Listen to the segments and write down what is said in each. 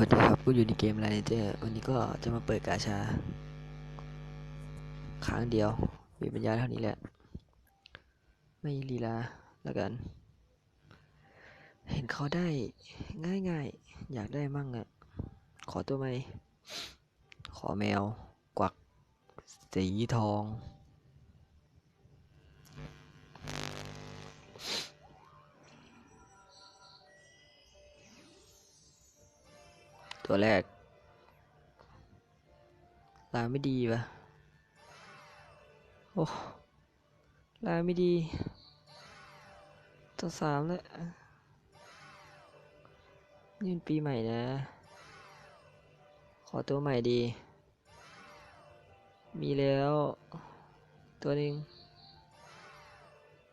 วัสดีครับกูอยู่ในเกม l ลนเจอร์วันนี้ก็จะมาเปิดกาชาครั้งเดียว มีปัญญาเท่านี้แหละ ไม่ลีลาแล้วกัน เห็นเขาได้ง่ายๆ อยากได้มั่งอะ่ะขอตัวไหม ขอแมว กวัก สีทอง ตัวแรก ลายไม่ดีปะโอ้ ลายไม่ดี ตัวสามแล้วนี่มันปีใหม่นะ ขอตัวใหม่ดี มีแล้ว ตัวหนึ่ง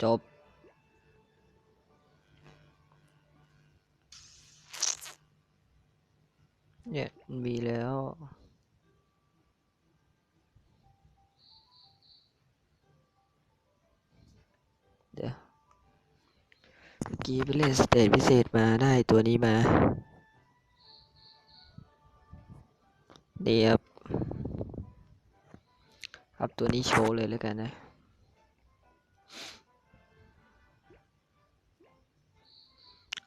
จบ เนี่ยมีแล้วเดี๋ยวเมื่อกี้ไปเล่นสเตจพิเศษมาได้ตัวนี้มานี่ครับครับตัวนี้โชว์เลยแล้วกันนะ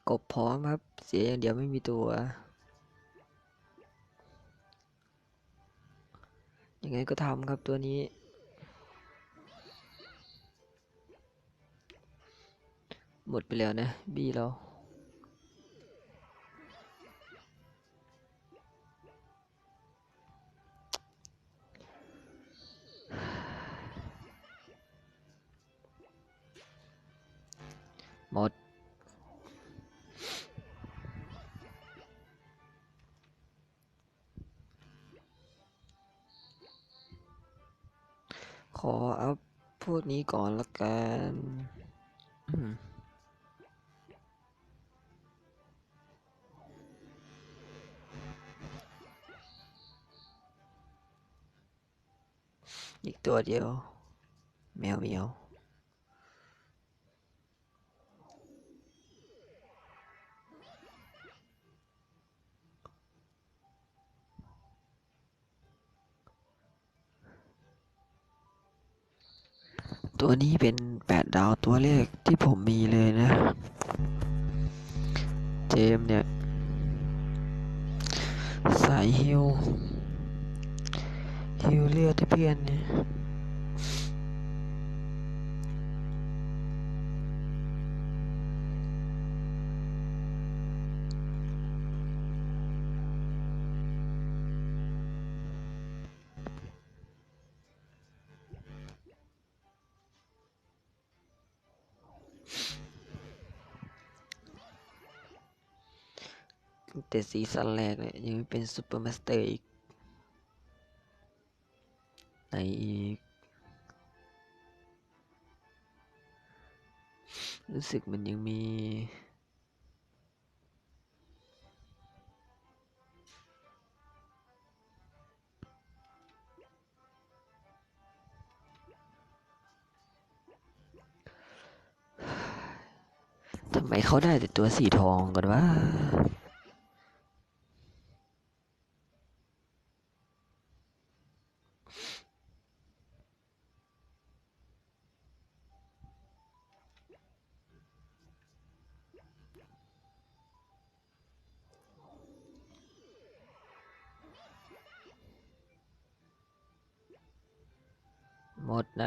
กบพร้อมครับ เสียอย่างเดียวไม่มีตัว ยังไงก็ทำครับตัวนี้หมดไปแล้วนะบีเราหมด ขออัพพวกนี้ก่อนละกันอีกตัวเดียวแมวเมียว ตัวนี้เป็นแปดดาวตัวเลขที่ผมมีเลยนะ เจมส์เนี่ย สายฮิวฮิวเลือดที่เพี้ยนเนี่ย แต่ซีซั่นแรกเนี่ยยังไม่เป็นซูเปอร์มาสเตอร์อีกไหนอีก รู้สึกมันยังมีทำไมเขาได้แต่ตัวสีทองกันวะ หมดน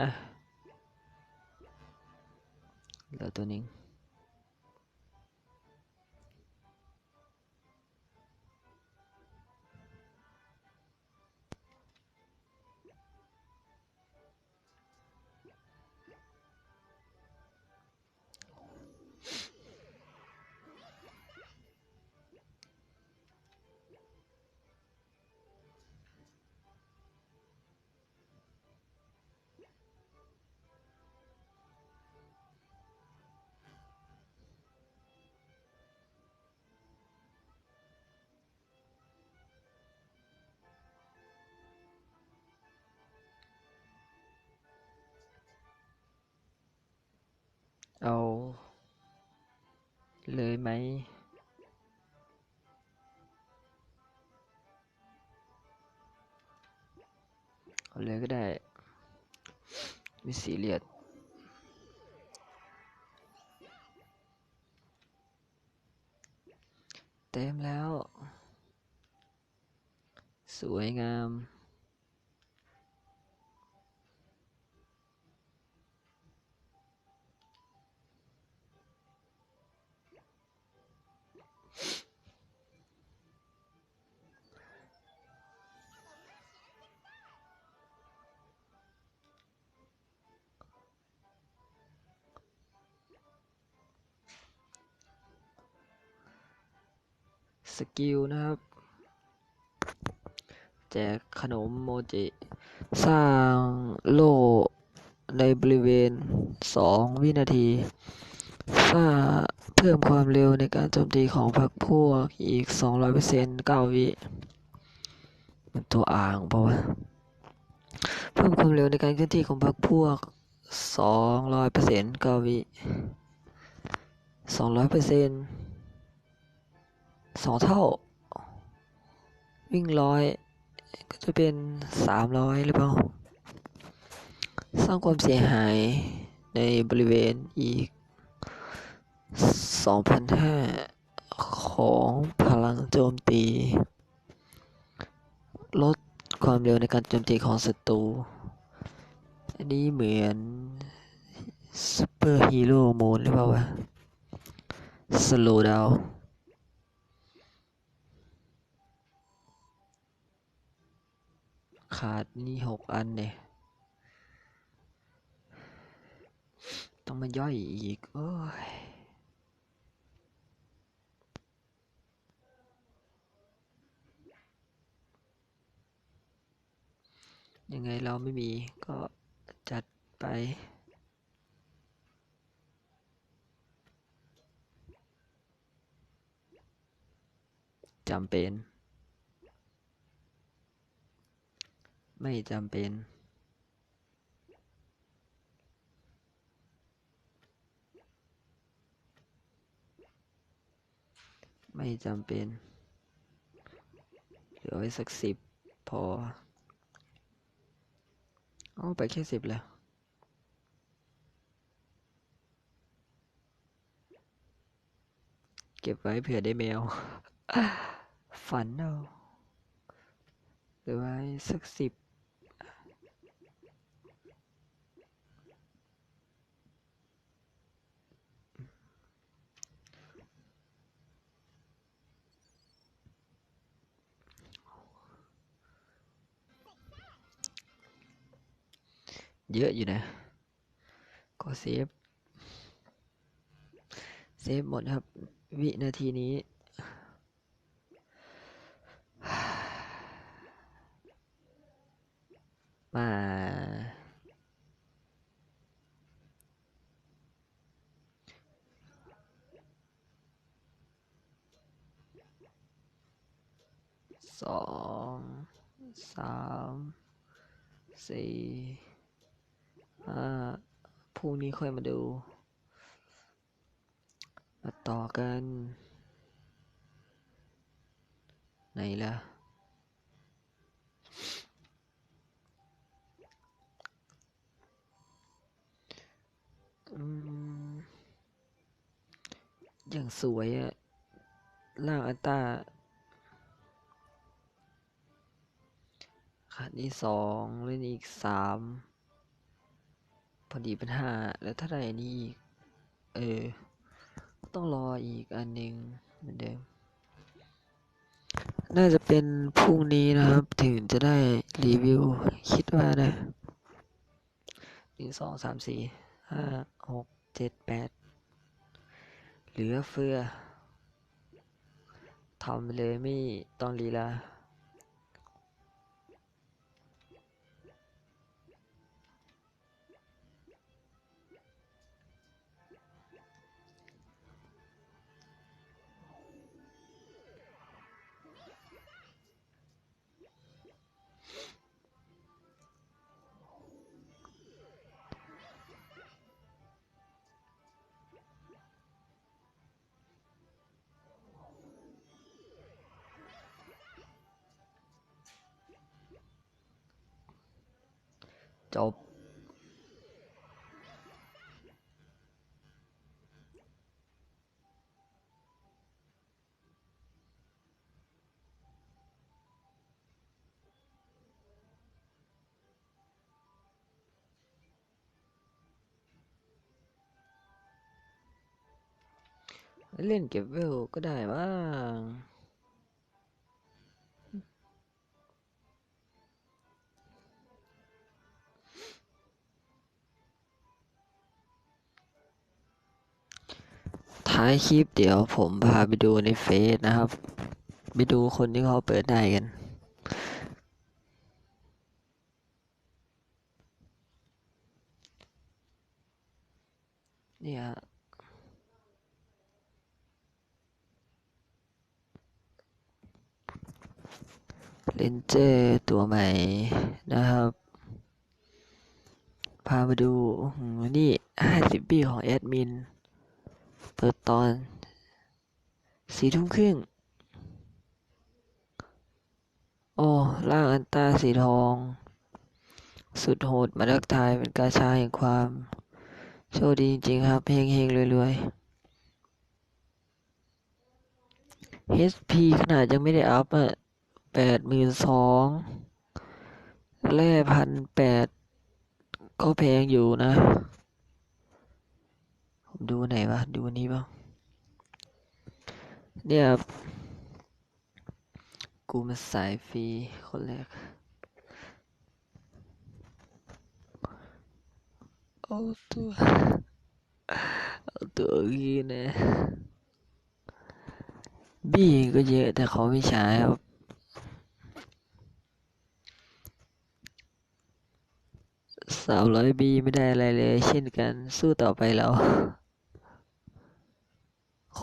เอาเลยไหมเอาเลยก็ได้มีสีเลียดเต็มแล้ว สวยงาม สกิลนะครับ แจกขนมโมจิ สร้างโล่ในบริเวณ 2 วินาทีสร้างเพิ่มความเร็วในการโจมตีของพรรคพวกอีก 200% 9 วิมันตัวอ่างเปล่าวะเพิ่มความเร็วในการเคลื่อนที่ของพรรคพวก 200% 9 วิ200% สองเท่า วิ่งร้อยก็จะเป็นสามร้อยหรือเปล่า สร้างความเสียหายในบริเวณอีกสองพันห้าของพลังโจมตี ลดความเร็วในการโจมตีของศัตรู อันนี้เหมือนซูเปอร์ฮีโร่โหมดหรือเปล่าวะสโลดาว ขาดนี่หกอันเนี่ยต้องมาย่อยอีก โอ้ยยังไงเราไม่มีก็จัดไป จำเป็น ไม่จำเป็น ไม่จำเป็น เหลือไว้สักสิบพอเอาไปแค่สิบแล้วเก็บไว้เผื่อได้แมว ฝันเอาเหลือไว้สักสิบ เยอะอยู่นะก็เซฟ เซฟหมดครับ วินาทีนี้ มาสองสามสี่ พรุ่งนี้ค่อยมาดู มาต่อกัน ไหนล่ะ อย่างสวยอะล่างอันต้าขาดนี่สองเล่นอีกสาม พอดีเป็นห้าแล้วถ้าได้อันนี้อีก เออ ต้องรออีกอันหนึ่งเหมือนเดิม น่าจะเป็นพรุ่งนี้นะครับ ถึงจะได้รีวิว คิดว่านะหนึ่งสองสามสี่ห้าหกเจ็ดแปดเหลือเฟือทำเลยไม่ต้องลีลา จบ เล่นเก็บเวลก็ได้บ้าง ท้ายคลิปเดี๋ยวผมพาไปดูในเฟซนะครับ ไปดูคนที่เขาเปิดได้กัน เนี่ยเลนเจอร์ตัวใหม่นะครับ พามาดูนี่ห้าสิบปีของแอดมิน เปิดตอนสี่ทุ่มครึ่ง โอ้ร่างอันตาสีทอง สุดโหดมาทักทายเป็นกาชาแห่งความ โชคดีจริงๆครับเฮงเฮงรวยๆ HP ขนาดยังไม่ได้อัพอะแปดหมื่นสองแร่พันแปดก็แพงอยู่นะ ดูไหนวะ ดูอันนี้บ้างเนี่ยกูมาสายฟรีคนแรก เอาตัว เอาตัวกี้นะ บี้ก็เยอะแต่เขาไม่ใช้ครับสามร้อยบีไม่ได้อะไรเลย เช่นกันสู้ต่อไปแล้ว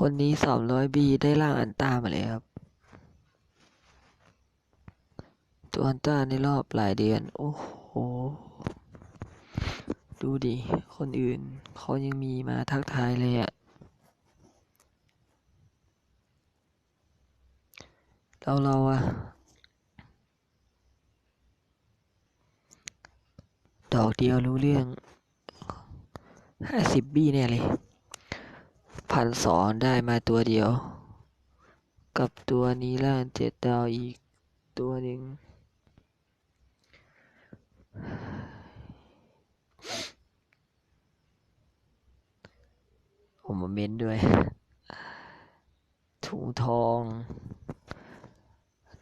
คนนี้สามร้อยบีได้ล่างอันต้ามาเลยครับ ตัวอันต้าในรอบหลายเดือน โอ้โห ดูดิ คนอื่นเขายังมีมาทักทายเลยอะเราเราอะดอกเดียวรู้เรื่องห้าสิบบี้แน่เลย พันสองได้มาตัวเดียว กับตัวนี้ล่างเจ็ดดาวอีกตัวหนึ่งผมมาเม้นด้วย ถุงทอง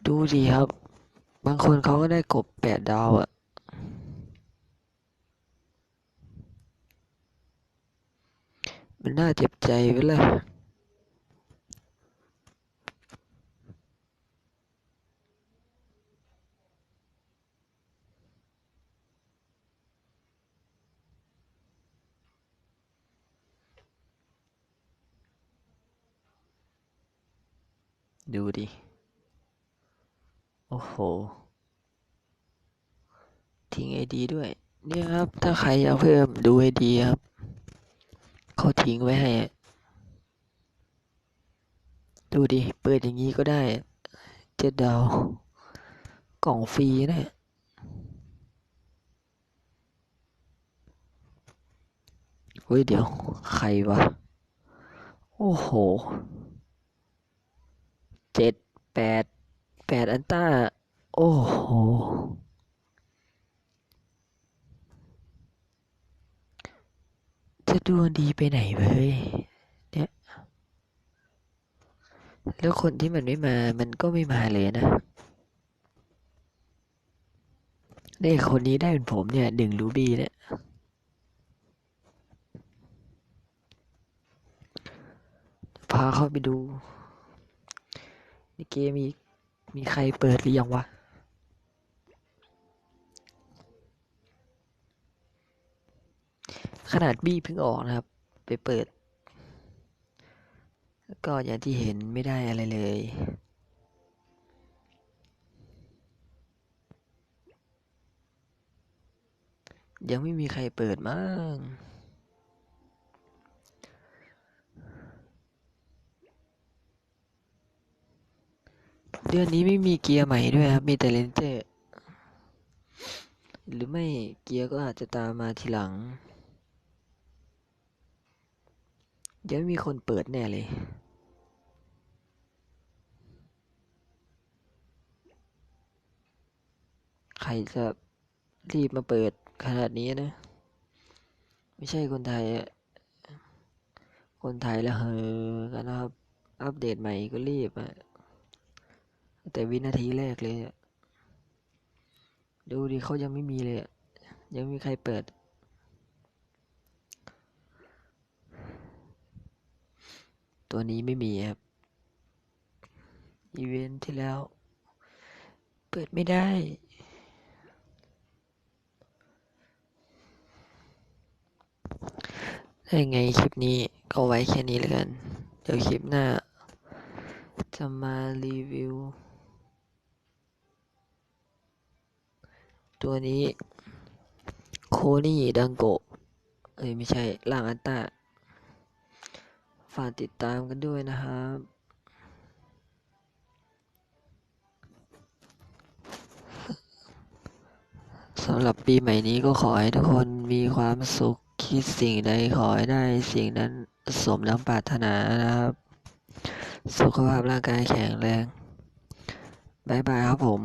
ดูดีครับ บางคนเขาก็ได้กบแปดดาวอะ มันน่าเจ็บใจไปเลยดูดิ โอ้โห ทิ้งไอดีด้วย เนี่ยครับ ถ้าใครอยากเพิ่มดูไอดีครับ เขาทิ้งไว้ให้ ดูดิ เปิดอย่างนี้ก็ได้ เจ็ดดาว กล่องฟรีนะเฮ้ยเดี๋ยว ใครวะ โอ้โห เจ็ดแปดแปดอันต้า โอ้โห จะ ดวงดีไปไหนเว้ยเนี่ยแล้วคนที่มันไม่มามันก็ไม่มาเลยนะนี่คนนี้ได้เป็นผมเนี่ยหนึ่งรูบี้เนี่ยพาเข้าไปดูในเกมมีมีใครเปิดหรือยังวะ ขนาดบี้เพิ่งออกนะครับ ไปเปิด ก็อย่างที่เห็นไม่ได้อะไรเลย ยังไม่มีใครเปิดมั้งเดือนนี้ไม่มีเกียร์ใหม่ด้วยครับ มีแต่เลนเจอร์ หรือไม่เกียร์ก็อาจจะตามมาทีหลัง เดี๋ยวมีคนเปิดแน่เลยใครจะรีบมาเปิดขนาดนี้นะ ไม่ใช่คนไทยอะคนไทยละเหอกันนะครับ อัปเดตใหม่ก็รีบอะแต่วินาทีแรกเลย ดูดิเขายังไม่มีเลย ยังไม่มีใครเปิด ตัวนี้ไม่มีครับ อีเวนท์ที่แล้ว เปิดไม่ได้ ได้ไงคลิปนี้ก็ไว้แค่นี้แล้วกัน เดี๋ยวคลิปหน้า จะมารีวิว ตัวนี้ โคนี่ดังโกเอ้ยไม่ใช่ล่างอันต้า ฝากติดตามกันด้วยนะครับสำหรับปีใหม่นี้ก็ขอให้ทุกคนมีความสุขคิดสิ่งใดขอให้ได้สิ่งนั้นสมดังปรารถนานะครับ สุขภาพร่างกายแข็งแรง บ๊ายบายครับผม